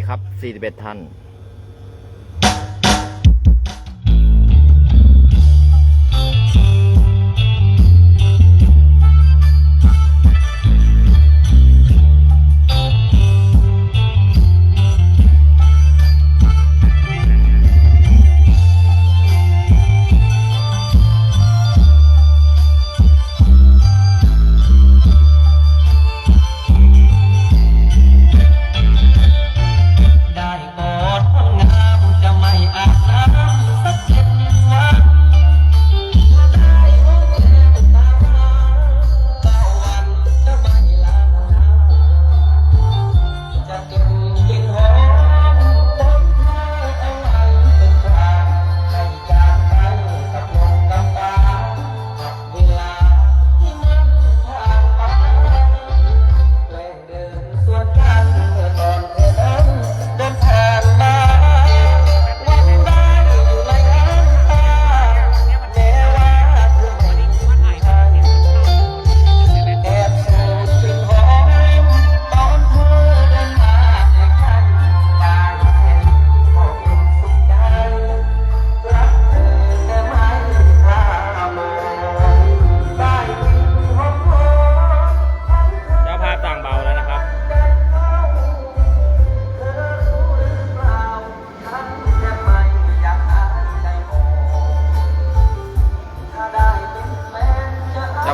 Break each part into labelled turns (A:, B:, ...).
A: ีครับ 41 ท่าน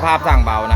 A: ภาพสั่งเบานะ